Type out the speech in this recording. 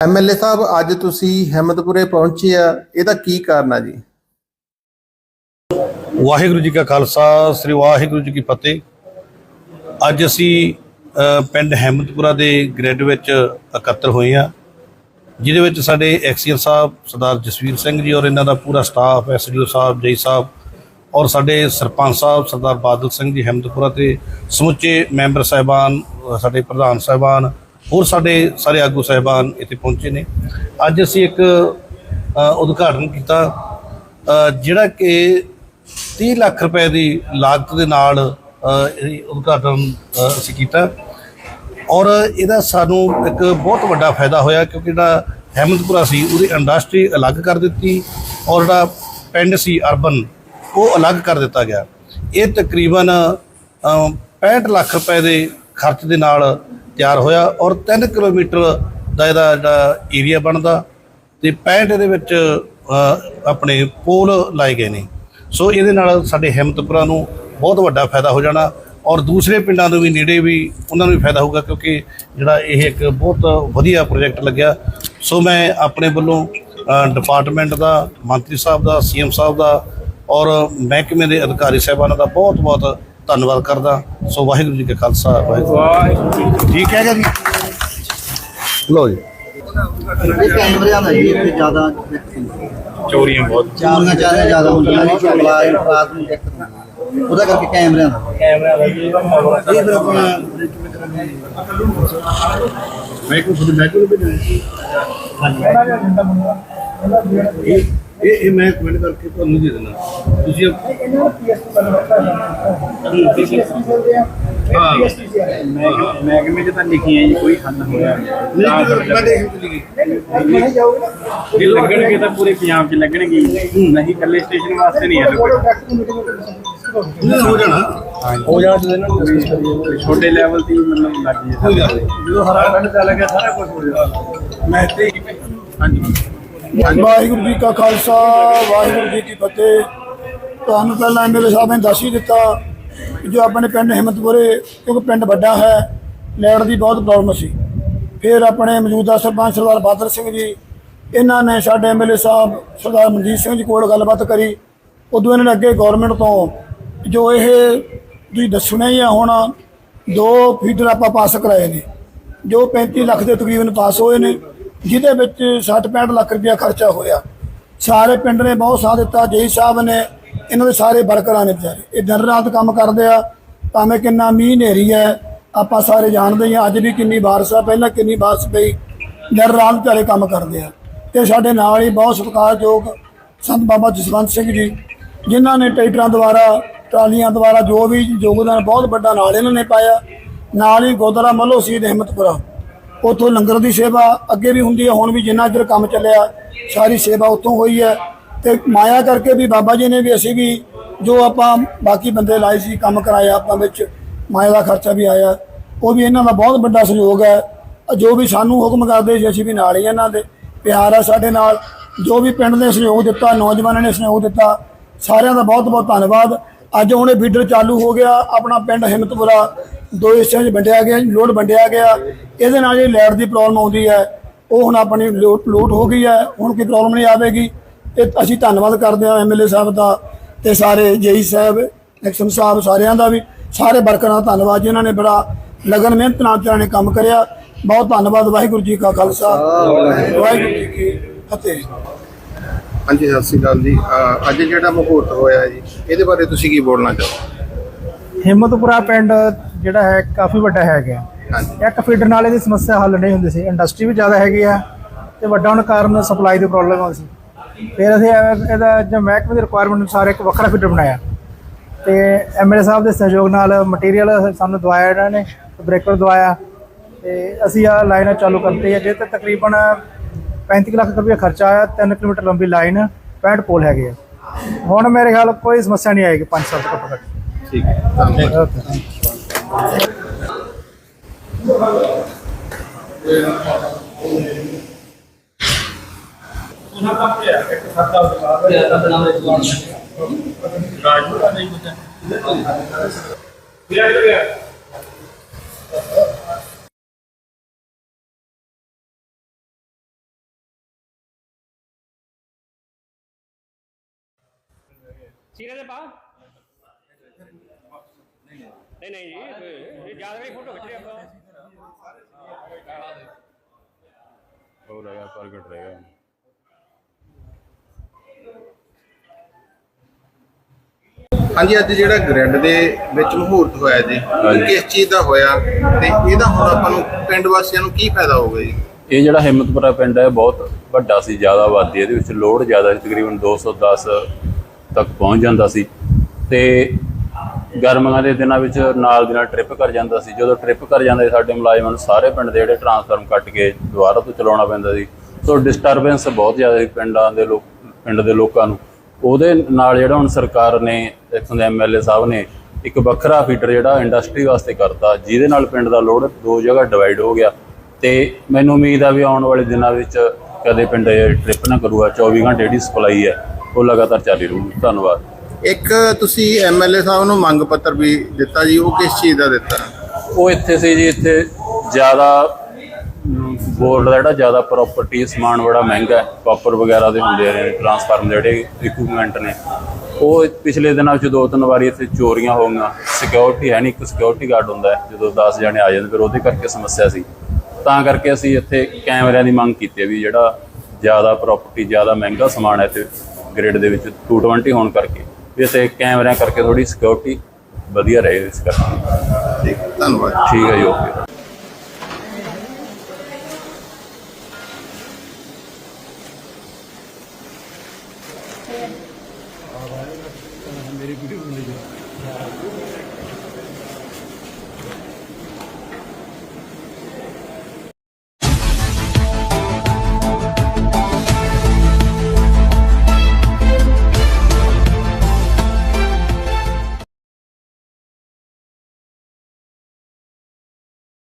MLA ਸਾਹਿਬ, ਅੱਜ ਤੁਸੀਂ ਹਿੰਮਤਪੁਰੇ ਪਹੁੰਚੇ ਆ। ਇਹਦਾ ਕੀ ਕਾਰਨ ਆ ਜੀ? ਵਾਹਿਗੁਰੂ ਜੀ ਕਾ ਖਾਲਸਾ, ਸ੍ਰੀ ਵਾਹਿਗੁਰੂ ਜੀ ਕੀ ਫਤਿਹ। ਅੱਜ ਅਸੀਂ ਪਿੰਡ ਹੈਮਦਪੁਰਾ ਦੇ ਗ੍ਰਿਡ ਵਿੱਚ ਇਕੱਤਰ ਹੋਏ ਆ, ਜਿਹਦੇ ਵਿੱਚ ਸਾਡੇ ਐਕਸੀਅਰ ਸਾਹਿਬ ਸਰਦਾਰ ਜਸਵੀਰ ਸਿੰਘ ਜੀ ਔਰ ਇਹਨਾਂ ਦਾ ਪੂਰਾ ਸਟਾਫ, ਐਸਡੀਓ ਸਾਹਿਬ ਜੈ ਸਾਹਿਬ ਔਰ ਸਾਡੇ ਸਰਪੰਚ ਸਾਹਿਬ ਸਰਦਾਰ ਬਾਦਲ ਸਿੰਘ ਜੀ ਹੈਮਦਪੁਰਾ ਤੇ ਸਮੁੱਚੇ ਮੈਂਬਰ ਸਾਹਿਬਾਨ, ਸਾਡੇ ਪ੍ਰਧਾਨ ਸਾਹਿਬਾਨ ਹੋਰ ਸਾਡੇ ਸਾਰੇ ਆਗੂ ਸਾਹਿਬਾਨ ਇੱਥੇ ਪਹੁੰਚੇ ਨੇ। ਅੱਜ ਅਸੀਂ ਇੱਕ ਉਦਘਾਟਨ ਕੀਤਾ। ਜਿਹੜਾ ਕਿ 30 ਲੱਖ ਰੁਪਏ ਦੀ ਲਾਗਤ ਦੇ ਨਾਲ ਇਹ ਉਦਘਾਟਨ ਅਸੀਂ ਕੀਤਾ। ਔਰ ਇਹਦਾ ਸਾਨੂੰ ਇੱਕ ਬਹੁਤ ਵੱਡਾ ਫਾਇਦਾ ਹੋਇਆ ਕਿਉਂਕਿ ਜਿਹੜਾ ਹੈਮਦਪੁਰਾ ਸੀ ਉਹਦੀ ਇੰਡਸਟਰੀ ਅਲੱਗ ਕਰ ਦਿੱਤੀ ਔਰ ਜਿਹੜਾ ਪਿੰਡ ਸੀ ਅਰਬਨ ਉਹ ਅਲੱਗ ਕਰ ਦਿੱਤਾ ਗਿਆ। ਇਹ ਤਕਰੀਬਨ ਅ, 65 ਲੱਖ ਰੁਪਏ ਦੇ ਖਰਚ ਦੇ ਨਾਲ ਤਿਆਰ ਹੋਇਆ ਔਰ 3 ਕਿਲੋਮੀਟਰ ਦਾ ਇਹਦਾ ਜਿਹੜਾ ਏਰੀਆ ਬਣਦਾ ਤੇ 65 ਇਹਦੇ ਵਿੱਚ ਆਪਣੇ ਪੋਲ ਲਾਏ ਗਏ ਨੇ। ਸੋ ਇਹਦੇ ਨਾਲ ਸਾਡੇ ਹਿੰਮਤਪੁਰਾ ਨੂੰ ਬਹੁਤ ਵੱਡਾ ਫਾਇਦਾ ਹੋ ਜਾਣਾ ਔਰ ਦੂਸਰੇ ਪਿੰਡਾਂ ਨੂੰ ਵੀ ਨੇੜੇ ਵੀ ਉਹਨਾਂ ਨੂੰ ਵੀ ਫਾਇਦਾ ਹੋਊਗਾ ਕਿਉਂਕਿ ਜਿਹੜਾ ਇਹ ਇੱਕ ਬਹੁਤ ਵਧੀਆ ਪ੍ਰੋਜੈਕਟ ਲੱਗਿਆ। ਸੋ ਮੈਂ ਆਪਣੇ ਵੱਲੋਂ ਡਿਪਾਰਟਮੈਂਟ ਦਾ, ਮੰਤਰੀ ਸਾਹਿਬ ਦਾ ਸੀਐਮ ਸਾਹਿਬ ਦਾ ਔਰ ਮਹਿਕਮੇ ਦੇ ਅਧਿਕਾਰੀ ਸਾਹਿਬਾਨਾਂ ਦਾ ਬਹੁਤ ਬਹੁਤ ਧੰਨਵਾਦ ਕਰਦਾ। ਸੋ ਵਾਹਿਗੁਰੂ ਜੀ ਕਾ ਖਾਲਸਾ ਵਾਹਿਗੁਰੂ ਜੀ ਕੀ ਫਤਿਹ। ਠੀਕ ਹੈਗਾ ਜੀ? ਲੋ ਜੀ। ਇਹ ਕੈਮਰਿਆਂ ਦਾ ਜੀ ਇੱਥੇ ਜ਼ਿਆਦਾ ਚੋਰੀਆਂ ਬਹੁਤ। ਚਾਰੀਆਂ ਚਾਰੀਆਂ ਜ਼ਿਆਦਾ ਹੁੰਦੀਆਂ ਨੇ ਸ਼ੁਕਲਾ ਰਾਤ ਨੂੰ ਚੈੱਕ ਉਹਦਾ ਕਰਕੇ ਕੈਮਰਿਆਂ ਦਾ। ਕੈਮਰਾ ਦਾ ਜੀ ਇਹ ਫਿਰ ਆਪਣਾ ਮੈਂ ਕੋਈ ਮੈਂ ਕੋਈ ਇਹ ਇਹ ਇਹ ਮੈਂ ਕਮੈਂਟ ਕਰਕੇ ਤੁਹਾਨੂੰ ਦੇ ਦੇਣਾ ਤੁਸੀਂ ਹਾਂ ਮਹਿਕਮੇ ਚ ਤਾਂ ਲਿਖੀਆਂ ਜੀ ਕੋਈ ਹੱਲ ਹੋਇਆ। ਨਹੀਂ ਮੈਂ ਦੇਖ ਲਈ ਜੇ ਲੱਗਣਗੇ ਤਾਂ ਪੂਰੇ ਪੰਜਾਬ ਚ ਲੱਗਣਗੇ ਹੀ। ਨਹੀਂ ਇਕੱਲੇ ਸਟੇਸ਼ਨ ਵਾਸਤੇ ਨਹੀਂ ਹੈ ਨਹੀਂ ਹੋ ਜਾਣਾ। ਹੋ ਜਾਣਾ ਚਾਹੀਦਾ ਛੋਟੇ ਲੈਵਲ ਤੇ ਹੀ ਮਤਲਬ ਲੱਗ ਜੇ ਕੋਈ ਗੱਲ ਨਹੀਂ ਜਦੋਂ ਹਰਾ ਪਿੰਡ ਚੱਲ ਗਿਆ ਸਾਰਾ ਕੁਝ ਹੋ ਜਾਣਾ। ਮੈਂ ਤੇ ਹਾਂਜੀ। ਵਾਹਿਗੁਰੂ ਜੀ ਕਾ ਖਾਲਸਾ, ਵਾਹਿਗੁਰੂ ਜੀ ਕੀ ਫਤਿਹ। ਤੁਹਾਨੂੰ ਪਹਿਲਾਂ ਐਮਐਲਏ ਸਾਹਿਬ ਨੇ ਦੱਸ ਹੀ ਦਿੱਤਾ ਜੋ ਆਪਣੇ ਪਿੰਡ ਹਿੰਮਤਪੁਰੇ, ਕਿਉਂਕਿ ਪਿੰਡ ਵੱਡਾ ਹੈ ਲੈਟ ਦੀ ਬਹੁਤ ਪ੍ਰੋਬਲਮ ਸੀ। ਫਿਰ ਆਪਣੇ ਮੌਜੂਦਾ ਸਰਪੰਚ ਸਰਦਾਰ ਬਾਦਰ ਸਿੰਘ ਜੀ, ਇਹਨਾਂ ਨੇ ਸਾਡੇ ਐਮਐਲਏ ਸਾਹਿਬ ਸਰਦਾਰ ਮਨਜੀਤ ਸਿੰਘ ਜੀ ਕੋਲ ਗੱਲਬਾਤ ਕਰੀ। ਉਦੋਂ ਇਹਨਾਂ ਨੇ ਅੱਗੇ ਗਵਰਨਮੈਂਟ ਤੋਂ ਜੋ ਇਹ ਤੁਸੀਂ ਦੱਸਣਾ ਹੀ ਆ ਹੁਣ, ਦੋ ਫੀਡਰ ਆਪਾਂ ਪਾਸ ਕਰਾਏ ਨੇ। ਜੋ 35 ਲੱਖ ਦੇ ਤਕਰੀਬਨ ਪਾਸ ਹੋਏ ਨੇ। ਜਿਹਦੇ ਵਿੱਚ 60-65 ਲੱਖ ਰੁਪਇਆ ਖਰਚਾ ਹੋਇਆ। ਸਾਰੇ ਪਿੰਡ ਨੇ ਬਹੁਤ ਸਾਥ ਦਿੱਤਾ। ਜੇਈ ਸਾਹਿਬ ਨੇ ਇਹਨਾਂ ਦੇ ਸਾਰੇ ਵਰਕਰਾਂ ਨੇ ਵਿਚਾਰੇ। ਇਹ ਦਿਨ ਰਾਤ ਕੰਮ ਕਰਦੇ ਆ। ਭਾਵੇਂ ਕਿੰਨਾ ਮੀਂਹ ਹਨੇਰੀ ਹੈ, ਆਪਾਂ ਸਾਰੇ ਜਾਣਦੇ ਹਾਂ ਅੱਜ ਵੀ ਕਿੰਨੀ ਬਾਰਿਸ਼ ਆ। ਪਹਿਲਾਂ ਕਿੰਨੀ ਬਾਰਿਸ਼ ਪਈ। ਦਿਨ ਰਾਤ ਵਿਚਾਰੇ ਕੰਮ ਕਰਦੇ ਆ। ਤੇ ਸਾਡੇ ਨਾਲ ਹੀ ਬਹੁਤ ਸਤਿਕਾਰਯੋਗ ਸੰਤ ਬਾਬਾ ਜਸਵੰਤ ਸਿੰਘ ਜੀ, ਜਿਨ੍ਹਾਂ ਨੇ ਟਰੈਕਟਰਾਂ ਦੁਆਰਾ, ਟਰਾਲੀਆਂ ਦੁਆਰਾ ਜੋ ਵੀ ਯੋਗਦਾਨ ਬਹੁਤ ਵੱਡਾ ਨਾਲ ਇਹਨਾਂ ਨੇ ਪਾਇਆ। ਨਾਲ ਹੀ ਗੋਦਰਾ ਮੱਲੋ ਸੀਦ ਹਿੰਮਤਪੁਰਾ ਉਥੋਂ ਲੰਗਰ ਦੀ ਸੇਵਾ ਅੱਗੇ ਵੀ ਹੁੰਦੀ ਹੈ, ਹੁਣ ਵੀ ਜਿੰਨਾ ਚਿਰ ਕੰਮ ਚੱਲਿਆ, ਸਾਰੀ ਸੇਵਾ ਉੱਥੋਂ ਹੋਈ ਹੈ। ਤੇ ਮਾਇਆ ਕਰਕੇ ਵੀ ਬਾਬਾ ਜੀ ਨੇ ਵੀ ਅਸੀਂ ਵੀ ਜੋ ਆਪਾਂ ਬਾਕੀ ਬੰਦੇ ਲਾਏ ਸੀ, ਕੰਮ ਕਰਾਇਆ ਆਪਾਂ ਵਿੱਚ, ਮਾਇਆ ਦਾ ਖਰਚਾ ਵੀ ਆਇਆ। ਉਹ ਵੀ ਇਹਨਾਂ ਦਾ ਬਹੁਤ ਵੱਡਾ ਸਹਿਯੋਗ ਹੈ। ਜੋ ਵੀ ਸਾਨੂੰ ਹੁਕਮ ਕਰਦੇ ਸੀ, ਅਸੀਂ ਵੀ ਨਾਲ ਹੀ ਇਹਨਾਂ ਦੇ। ਪਿਆਰ ਹੈ ਸਾਡੇ ਨਾਲ। ਜੋ ਵੀ ਪਿੰਡ ਨੇ ਸਹਿਯੋਗ ਦਿੱਤਾ, ਨੌਜਵਾਨਾਂ ਨੇ ਸਹਿਯੋਗ ਦਿੱਤਾ, ਸਾਰਿਆਂ ਦਾ ਬਹੁਤ ਬਹੁਤ ਧੰਨਵਾਦ। ਅੱਜ ਹੁਣ ਇਹ ਫੀਡਰ ਚਾਲੂ ਹੋ ਗਿਆ, ਆਪਣਾ ਪਿੰਡ ਹਿੰਮਤਪੁਰਾ ਦੋ ਹਿੱਸਿਆਂ 'ਚ ਵੰਡਿਆ ਗਿਆ ਲੋਡ ਵੰਡਿਆ ਗਿਆ। ਇਹਦੇ ਨਾਲ ਜਿਹੜੀ ਲਾਈਟ ਦੀ ਪ੍ਰੋਬਲਮ ਆਉਂਦੀ ਹੈ ਉਹ ਹੁਣ ਆਪਣੀ ਲੋਟ ਲੋਟ ਹੋ ਗਈ ਹੈ। ਹੁਣ ਕੋਈ ਪ੍ਰੋਬਲਮ ਨਹੀਂ ਆਵੇਗੀ। ਤੇ ਅਸੀਂ ਧੰਨਵਾਦ ਕਰਦੇ ਹਾਂ ਐਮਐਲਏ ਸਾਹਿਬ ਦਾ ਤੇ ਸਾਰੇ ਜੇਈ ਸਾਹਿਬ ਐਕਸ਼ਨ ਸਾਹਿਬ ਸਾਰਿਆਂ ਦਾ ਵੀ। ਸਾਰੇ ਵਰਕਰਾਂ ਦਾ ਧੰਨਵਾਦ ਜਿਨ੍ਹਾਂ ਨੇ ਬੜਾ ਲਗਨ ਮਿਹਨਤ ਨਾਲ ਨੇ ਕੰਮ ਕਰਿਆ। ਬਹੁਤ ਧੰਨਵਾਦ ਵਾਹਿਗੁਰੂ ਜੀ ਕਾ ਖਾਲਸਾ। ਵਾਹਿਗੁਰੂ ਜੀ ਕੀ ਫਤਿਹ। ਹਾਂਜੀ ਸਤਿ ਸ਼੍ਰੀ ਅਕਾਲ ਜੀ। ਅੱਜ ਜਿਹੜਾ ਮੁਹੂਰਤ ਹੋਇਆ ਜੀ ਇਹਦੇ ਬਾਰੇ ਤੁਸੀਂ ਕੀ ਬੋਲਣਾ ਚਾਹੋ ਹਿੰਮਤਪੁਰਾ ਪਿੰਡ ਜਿਹੜਾ ਹੈ ਕਾਫੀ ਵੱਡਾ ਹੈਗਾ। ਇੱਕ ਫੀਡਰ ਨਾਲ ਇਹਦੀ ਸਮੱਸਿਆ ਹੱਲ ਨਹੀਂ ਹੁੰਦੀ ਸੀ। ਇੰਡਸਟਰੀ ਵੀ ਜ਼ਿਆਦਾ ਹੈਗੀ ਆ ਤੇ ਵੱਡਾ ਹੋਣ ਕਾਰਨ ਸਪਲਾਈ ਦੀ ਪ੍ਰੋਬਲਮ ਆਉਂਦੀ ਸੀ। ਫਿਰ ਅਸੀਂ ਇਹ- ਇਹਦਾ ਜੋ ਮਹਿਕਮੇ ਦੀ ਰਿਕੁਆਇਰਮੈਂਟ ਅਨੁਸਾਰ ਇੱਕ ਵੱਖਰਾ ਫੀਡਰ ਬਣਾਇਆ। ਤੇ ਐਮਐਲਏ ਸਾਹਿਬ ਦੇ ਸਹਿਯੋਗ ਨਾਲ ਮਟੀਰੀਅਲ ਸਾਨੂੰ ਦਵਾਇਆ ਇਹਨਾਂ ਨੇ ਬ੍ਰੇਕਰ ਦਵਾਇਆ। ਤੇ ਅਸੀਂ ਆ ਲਾਈਨ ਚਾਲੂ ਕਰਤੀ ਹੈ। ਜਿਹਦੇ ਤੇ ਤਕਰੀਬਨ 35 ਲੱਖ ਰੁਪਏ ਖਰਚਾ ਆਇਆ 3 ਕਿਲੋਮੀਟਰ ਲੰਬੀ ਲਾਈਨ 65 ਪੋਲ ਹੈਗੇ ਆ। ਹੁਣ ਮੇਰੇ ਖਿਆਲ ਕੋਈ ਸਮੱਸਿਆ ਨਹੀਂ ਆਏਗੀ 5 ਸਾਲ ਤੱਕ ਉਹਨਾਂ ਦਾ ਪਿਆ ਇੱਕ ਸਾਡਾ ਵਿਕਾਰ ਹੈ ਇਹਦਾ ਨਾਮ ਹੈ ਜਵਾਨ ਰਾਜੂ ਦਾ ਨਹੀਂ ਕੁਝ ਇਹਦੇ ਤੋਂ ਪਿਆ ਪਿਆ ਸੀਰੇ ਦੇ ਪਾ। ਨਹੀਂ ਨਹੀਂ ਜੀ ਇਹ- ਜ਼ਿਆਦਾ ਨਹੀਂ ਫੋਟੋ ਖਿੱਚ ਰਹੇ ਆਪਾਂ ਹੋ ਰਿਹਾ ਪ੍ਰਗਟ ਰਹੇਗਾ ਹਾਂਜੀ ਅੱਜ ਜਿਹੜਾ ਗ੍ਰਿਡ ਦੇ ਵਿੱਚ ਮਹੂਰਤ ਹੋਇਆ ਜੀ ਇਹ ਕਿਸ ਚੀਜ਼ ਦਾ ਹੋਇਆ ਤੇ ਇਹਦਾ ਹੁਣ ਆਪਾਂ ਨੂੰ ਪਿੰਡ ਵਾਸੀਆਂ ਨੂੰ ਕੀ ਫਾਇਦਾ ਹੋਊਗਾ ਜੀ? ਇਹ ਜਿਹੜਾ ਹਿੰਮਤਪੁਰਾ ਪਿੰਡ ਹੈ ਬਹੁਤ ਵੱਡਾ ਸੀ ਜ਼ਿਆਦਾ ਆਬਾਦੀ ਇਹਦੇ ਵਿੱਚ ਲੋਡ ਜ਼ਿਆਦਾ ਸੀ ਤਕਰੀਬਨ 210 ਤੱਕ ਪਹੁੰਚ ਜਾਂਦਾ ਸੀ। ਤੇ ਗਰਮੀਆਂ ਦੇ ਦਿਨਾਂ ਵਿੱਚ ਨਾਲ ਦੀ ਨਾਲ ਟ੍ਰਿਪ ਕਰ ਜਾਂਦਾ ਸੀ। ਜਦੋਂ ਟ੍ਰਿਪ ਕਰ ਜਾਂਦਾ ਸੀ, ਸਾਡੇ ਮੁਲਾਜ਼ਮਾਂ ਨੂੰ ਸਾਰੇ ਪਿੰਡ ਦੇ ਜਿਹੜੇ ਟਰਾਂਸਫਾਰਮ ਕੱਟ ਕੇ ਦੁਬਾਰਾ ਤੋਂ ਚਲਾਉਣਾ ਪੈਂਦਾ ਸੀ। ਸੋ ਡਿਸਟਰਬੈਂਸ ਬਹੁਤ ਜ਼ਿਆਦਾ ਸੀ ਪਿੰਡਾਂ ਦੇ ਲੋਕ, ਪਿੰਡ ਦੇ ਲੋਕਾਂ ਨੂੰ। ਉਹਦੇ ਨਾਲ ਜਿਹੜਾ ਹੁਣ ਸਰਕਾਰ ਨੇ, ਇੱਥੋਂ ਦੇ ਐਮਐਲਏ ਸਾਹਿਬ ਨੇ ਇੱਕ ਵੱਖਰਾ ਫੀਡਰ ਜਿਹੜਾ ਇੰਡਸਟਰੀ ਵਾਸਤੇ ਕਰਤਾ, ਜਿਹਦੇ ਨਾਲ ਪਿੰਡ ਦਾ ਲੋਡ ਦੋ ਜਗ੍ਹਾ ਡਿਵਾਈਡ ਹੋ ਗਿਆ। ਤੇ ਮੈਨੂੰ ਉਮੀਦ ਆ ਵੀ ਆਉਣ ਵਾਲੇ ਦਿਨਾਂ ਵਿੱਚ ਕਦੇ ਪਿੰਡ ਟ੍ਰਿਪ ਨਾ ਕਰੂਗਾ। 24 ਘੰਟੇ ਜਿਹੜੀ ਸਪਲਾਈ ਹੈ, ਉਹ ਲਗਾਤਾਰ ਚੱਲ ਰਹੂ ਧੰਨਵਾਦ। ਇੱਕ ਤੁਸੀਂ ਐਮਐਲਏ ਸਾਹਿਬ ਨੂੰ ਮੰਗ ਪੱਤਰ ਵੀ ਦਿੱਤਾ ਜੀ, ਉਹ ਕਿਸ ਚੀਜ਼ ਦਾ ਦਿੱਤਾ? ਉਹ ਇੱਥੇ ਸੀ ਜੀ, ਇੱਥੇ ਜ਼ਿਆਦਾ ਬੋਰਡ ਦਾ ਜਿਹੜਾ ਜ਼ਿਆਦਾ ਪ੍ਰਾਪਰਟੀ ਸਮਾਨ ਬੜਾ ਮਹਿੰਗਾ ਹੈ ਕਾਪਰ ਵਗੈਰਾ ਦੇ ਹੁੰਦੇ ਨੇ ਟਰਾਂਸਫਾਰਮ ਜਿਹੜੇ ਇਕਵਿਪਮੈਂਟ ਨੇ। ਉਹ ਪਿਛਲੇ ਦਿਨਾਂ ਵਿੱਚ ਦੋ ਤਿੰਨ ਵਾਰੀ ਇੱਥੇ ਚੋਰੀਆਂ ਹੋ ਗਈਆਂ। ਸਿਕਿਉਰਿਟੀ ਹੈ ਨਹੀਂ, ਇੱਕ ਸਿਕਿਉਰਿਟੀ ਗਾਰਡ ਹੁੰਦਾ ਹੈ, ਜਦੋਂ 10 ਜਣੇ ਆ ਜਾਂਦੇ, ਫਿਰ ਉਹਦੇ ਕਰਕੇ ਸਮੱਸਿਆ ਸੀ। ਤਾਂ ਕਰਕੇ ਅਸੀਂ ਇੱਥੇ ਕੈਮਰਿਆਂ ਦੀ ਮੰਗ ਕੀਤੀ ਹੈ ਵੀ ਜਿਹੜਾ ਜ਼ਿਆਦਾ ਪ੍ਰਾਪਰਟੀ ਜ਼ਿਆਦਾ ਮਹਿੰਗਾ ਸਮਾਨ ਹੈ ਇੱਥੇ ਗ੍ਰਿਡ ਦੇ ਵਿੱਚ 220 ਹੋਣ ਕਰਕੇ। ਇੱਥੇ ਕੈਮਰਿਆਂ ਕਰਕੇ ਥੋੜੀ ਸਿਕਿਉਰਿਟੀ ਵਧੀਆ ਰਹੇ ਇਸ ਕਰਕੇ। ਠੀਕ ਧੰਨਵਾਦ। ਠੀਕ ਹੈ ਜੀ ਓਕੇ।